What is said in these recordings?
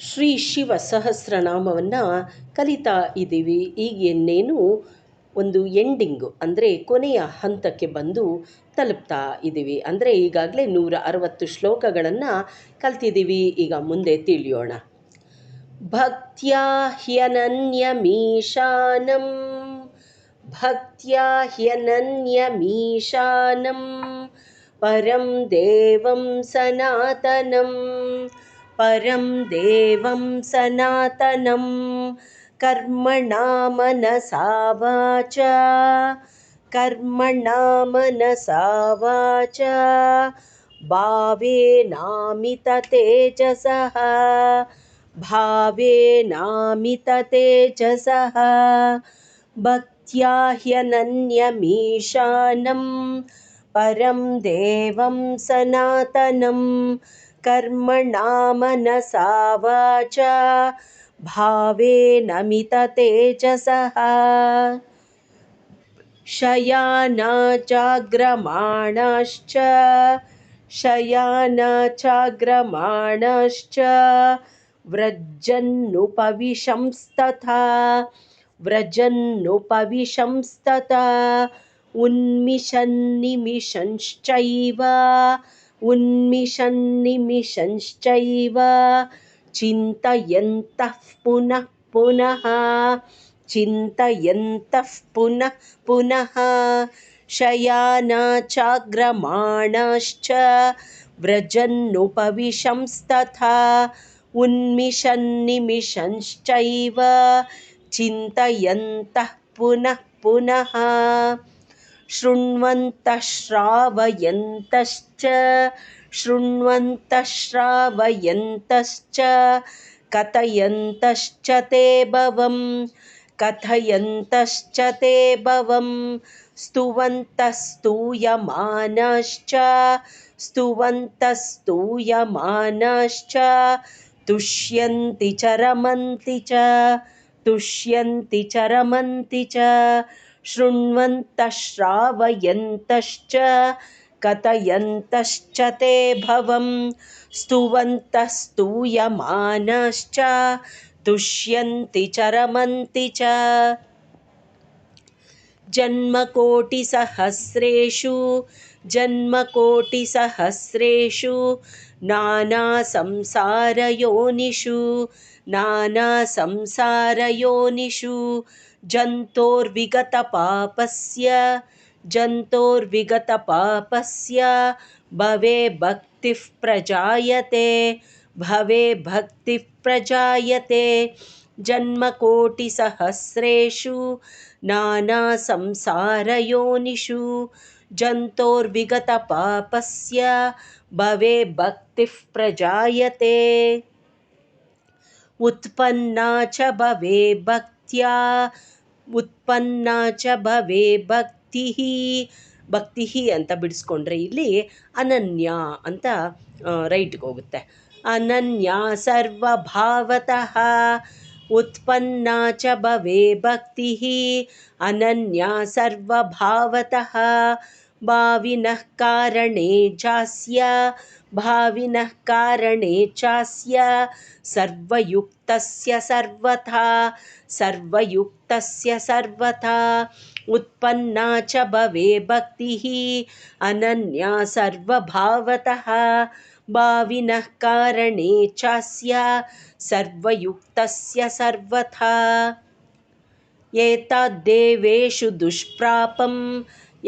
ಶ್ರೀ ಶಿವ ಸಹಸ್ರನಾಮವನ್ನು ಕಲಿತಾ ಇದ್ದೀವಿ. ಈಗ ಇನ್ನೇನು ಒಂದು ಎಂಡಿಂಗು ಅಂದರೆ ಕೊನೆಯ ಹಂತಕ್ಕೆ ಬಂದು ತಲುಪ್ತಾ ಇದ್ದೀವಿ. ಅಂದರೆ ಈಗಾಗಲೇ ನೂರ ಅರವತ್ತು ಶ್ಲೋಕಗಳನ್ನು ಕಲ್ತಿದ್ದೀವಿ. ಈಗ ಮುಂದೆ ತಿಳಿಯೋಣ. ಭಕ್ತ್ಯಾ ಹ್ಯನನ್ಯಮೀಶಾನಂ ಭಕ್ತ್ಯಾ ಹ್ಯನನ್ಯಮೀಶಾನಂ ಪರಂ ದೇವಂ ಸನಾತನಂ परं देवं सनातनं कर्मणा मनसा वाच। कर्मणा मनसा वाच भावेनामिततेजसः भावेनामिततेजसः भक्त्या ह्यनन्यमीशानं परं देवं सनातनम् कर्मणा मनसा वाच भावेनमिततेजसः शयानाचाग्रमाणश्च शयानाचाग्रमाणश्च व्रजन्नुपविशंस्तथा व्रजन्नुपविशंस्तथा उन्मिषन्निमिषंश्चैव उन्मिषन्निमिषंश्चैव चिन्तयन्तः पुनः पुनः चिन्तयन्तः पुनः पुनः। शयानाचाग्रमाणाश्च व्रजन्नुपविशंस्तथा उन्मिषन्निमिषंश्चैव चिन्तयन्तः पुनः पुनः शृण्वन्तः श्रावयन्तश्च शृण्वन्तः श्रावयन्तश्च कथयन्तश्च ते भवं कथयन्तश्च ते भवं स्तुवन्तस्तूयमानश्च स्तुवन्तस्तूयमानश्च तुष्यन्ति च रमन्ति च तुष्यन्ति च रमन्ति च शृण्वन्तः श्रावयन्तश्च कथयन्तश्च ते भवं स्तुवन्तः स्तूयमानश्च तुष्यन्ति च रमन्ति च जन्मकोटिसहस्रेषु जन्मकोटिसहस्रेषु नानासंसारयोनिषु नानासंसारयोनिषु जन्तोर्विगतपापस्य जन्तोर्विगतपापस्य भवे भक्तिः प्रजायते भवे भक्तिः प्रजायते जन्मकोटिसहस्रेषु नानासंसारयोनिषु जन्तोर्विगतपापस्य भवे भक्तिः प्रजायते उत्पन्ना च भवे भक्त्या ಉತ್ಪನ್ನ ಚ ಭವೆ ಭಕ್ತಿ ಭಕ್ತಿ ಅಂತ ಬಿಡಿಸ್ಕೊಂಡ್ರೆ ಇಲ್ಲಿ ಅನನ್ಯ ಅಂತ ರೈಟ್ಗೆ ಹೋಗುತ್ತೆ ಅನನ್ಯ ಸರ್ವಭಾವತಃ उत्पन्ना च भवे भक्तिः अनन्या सर्वभावतः। भाविनः कारणे चास्य भाविनः कारणे चास्य सर्वयुक्तस्य सर्वथा सर्वयुक्तस्य सर्वथा। उत्पन्ना च भवे भक्तिः अनन्या सर्वभावतः। भाविनः कारणे चास्य सर्वयुक्तस्य सर्वथा एतद्देवेषु दुष्प्रापम्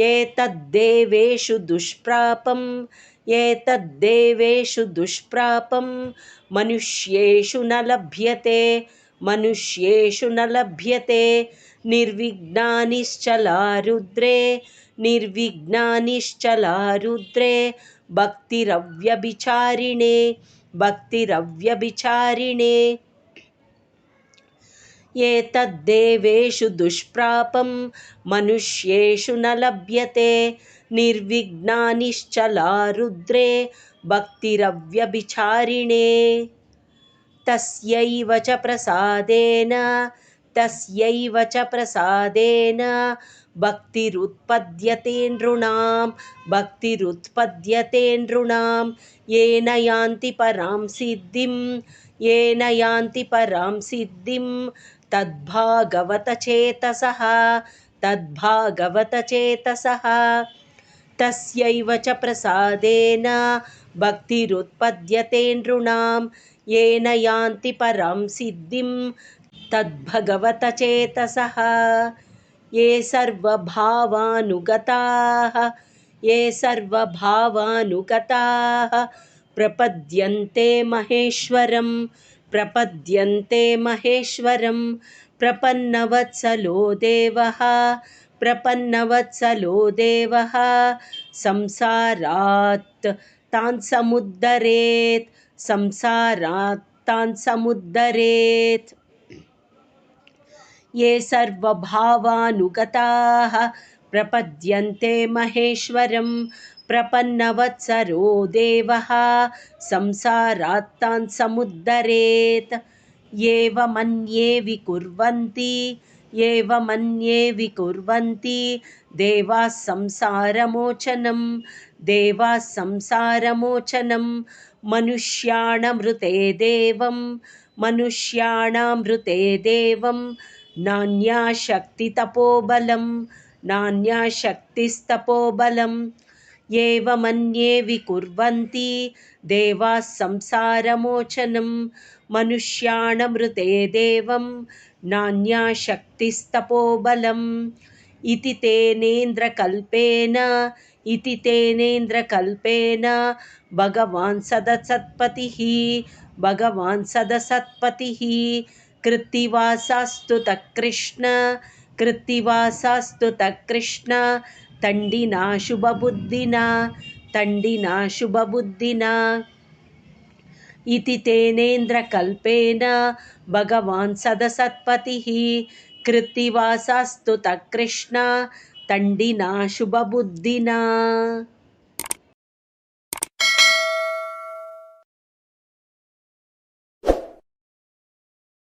एतद्देवेषु दुष्प्रापम् एतद्देवेषु दुष्प्रापं मनुष्येषु न लभ्यते मनुष्येषु न लभ्यते। निर्विघ्नानिश्चला रुद्रे निर्विघ्नानिश्चला रुद्रे भक्तिरव्यभिचारिणे भक्तिरव्यभिचारिणे। एतद्देवेषु दुष्प्रापं मनुष्येषु न लभ्यते। निर्विघ्नानिश्चला रुद्रे भक्तिरव्यभिचारिणे तस्यैव च प्रसादेन तस्यैव च प्रसादेन। भक्तिरुत्पद्यते नृणां भक्तिरुत्पद्यते नृणां येन यान्ति परां सिद्धिं येन यान्ति परां सिद्धिं। तद्भागवतचेतसः तद्भागवतचेतसः तस्यैव च प्रसादेन भक्तिरुत्पद्यते नृणां येन यान्ति परां सिद्धिं तद्भगवतचेतसः। ये सर्वभावानुगताः ये सर्वभावानुगताः प्रपद्यन्ते महेश्वरं प्रपद्यन्ते महेश्वरं प्रपन्नवत्सलो देवः प्रपन्नवत्सलो देवः। संसारात् तान् समुद्धरेत् संसारात् तान् समुद्धरेत्। ये सर्वभावानुगताः प्रपद्यन्ते महेश्वरं प्रपन्नवत्सरो देवः संसारात् तान् समुद्धरेत्। एवमन्ये विकुर्वन्ति एवमन्ये विकुर्वन्ति। देवाः संसारमोचनं। देवाः संसारमोचनं। मनुष्याणमृते देवं। मनुष्याणामृते देवं। नान्याशक्तितपोबलं एवमन्ये विकुर्वन्ति देवाः संसारमोचनं मनुष्याणमृते देवं नान्याशक्तिस्तपोबलम्। इति तेनेन्द्रकल्पेन इति तेनेन्द्रकल्पेन भगवान् सदसत्पतिः भगवान् सदसत्पतिः। कृत्तिवासास्तु तकृष्ण कृत्तिवासास्तु तकृष्ण तण्डिना शुभबुद्धिना तण्डिना शुभबुद्धिना इति तेनेन्द्रकल्पेन भगवान् सदसत्पतिः कृत्तिवासास्तु तकृष्ण तण्डिना शुभबुद्धिना